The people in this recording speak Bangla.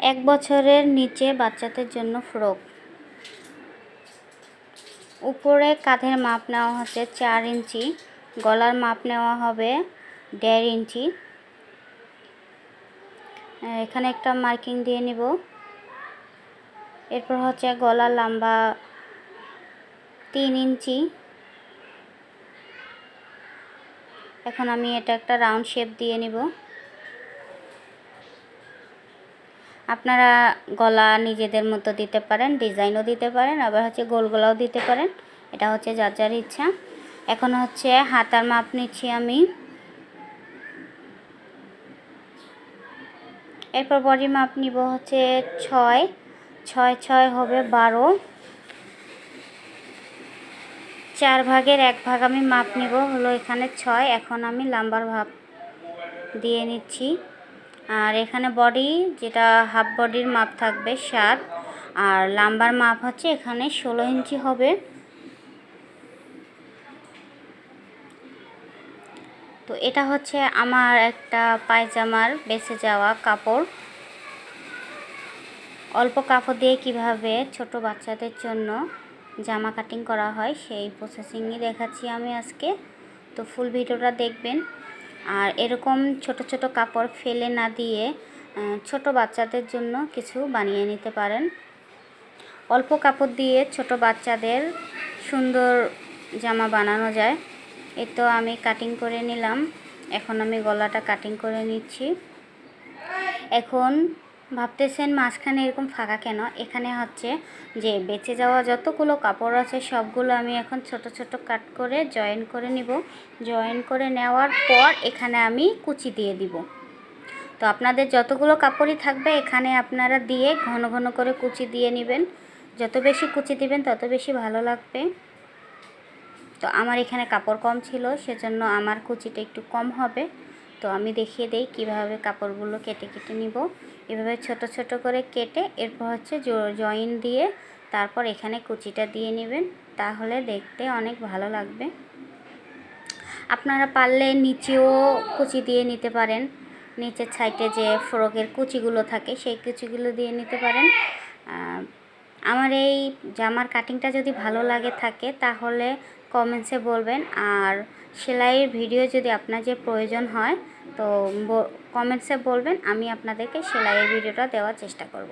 এক বছরের নিচে বাচ্চাদের জন্য ফ্রক। উপরে কাঁধের মাপ নেওয়া হচ্ছে চার ইঞ্চি, গলার মাপ নেওয়া হবে দেড় ইঞ্চি। এখানে একটা মার্কিং দিয়ে নিব। এরপর হচ্ছে গলার লম্বা তিন ইঞ্চি। এখন আমি এটা একটা রাউন্ড শেপ দিয়ে নিব। আপনারা গলা নিজেদের মতো দিতে পারেন, ডিজাইনও দিতে পারেন, আবার হচ্ছে গোল গলাও দিতে পারেন। এটা হচ্ছে যার যার ইচ্ছা। এখন হচ্ছে হাতার মাপ নিচ্ছি আমি। এরপর বডি মাপ নিব হচ্ছে ছয়। ছয় ছয় হবে বারো। চার ভাগের এক ভাগ আমি মাপ নিব, হলো এখানে ছয়। এখন আমি লাম্বার ভাব দিয়ে নিচ্ছি। আর এখানে বডি যেটা হাফ বডির মাপ থাকবে সাত, আর লাম্বার মাপ হচ্ছে এখানে ষোলো ইঞ্চি হবে। তো এটা হচ্ছে আমার একটা পায়জামার বেঁচে যাওয়া কাপড়। অল্প কাপড় দিয়ে কীভাবে ছোট বাচ্চাদের জন্য জামা কাটিং করা হয়, সেই প্রসেসিংই দেখাচ্ছি আমি আজকে। তো ফুল ভিডিওটা দেখবেন। আর এরকম ছোট ছোট কাপড় ফেলে না দিয়ে ছোট বাচ্চাদের জন্য কিছু বানিয়ে নিতে পারেন। অল্প কাপড় দিয়ে ছোট বাচ্চাদের সুন্দর জামা বানানো যায়। এ তো আমি কাটিং করে নিলাম। এখন আমি গলাটা কাটিং করে নিচ্ছি। এখন ভাবতেছেন মাঝখানে এরকম ফাঁকা কেন? এখানে হচ্ছে যে বেঁচে যাওয়া যতগুলো কাপড় আছে সবগুলো আমি এখন ছোট ছোট কাট করে জয়েন করে নিব। জয়েন করে নেওয়ার পর এখানে আমি কুচি দিয়ে দিব। তো আপনাদের যতগুলো কাপড়ই থাকবে এখানে আপনারা দিয়ে ঘন ঘন করে কুচি দিয়ে নেবেন। যত বেশি কুচি দিবেন তত বেশি ভালো লাগবে। তো আমার এখানে কাপড় কম ছিল, সেজন্য আমার কুচিটা একটু কম হবে। তো আমি দেখিয়ে দেই কীভাবে কাপড়গুলো কেটে কেটে নিব। এভাবে ছোট ছোট করে কেটে এরপর হচ্ছে জয়েন দিয়ে তারপর এখানে কুচিটা দিয়ে নেবেন। তাহলে দেখতে অনেক ভালো লাগবে। আপনারা পারলে নিচেও কুচি দিয়ে নিতে পারেন। নিচের সাইডে যে ফ্রকের কুচিগুলো থাকে, সেই কুচিগুলো দিয়ে নিতে পারেন। আমার এই জামার কাটিংটা যদি ভালো লাগে থাকে, তাহলে কমেন্টসে বলবেন। আর সেলাইয়ের ভিডিও যদি আপনার যে প্রয়োজন হয়, তো কমেন্টসে বলবেন, আমি আপনাদেরকে সেলাইয়ের ভিডিওটা দেওয়ার চেষ্টা করব।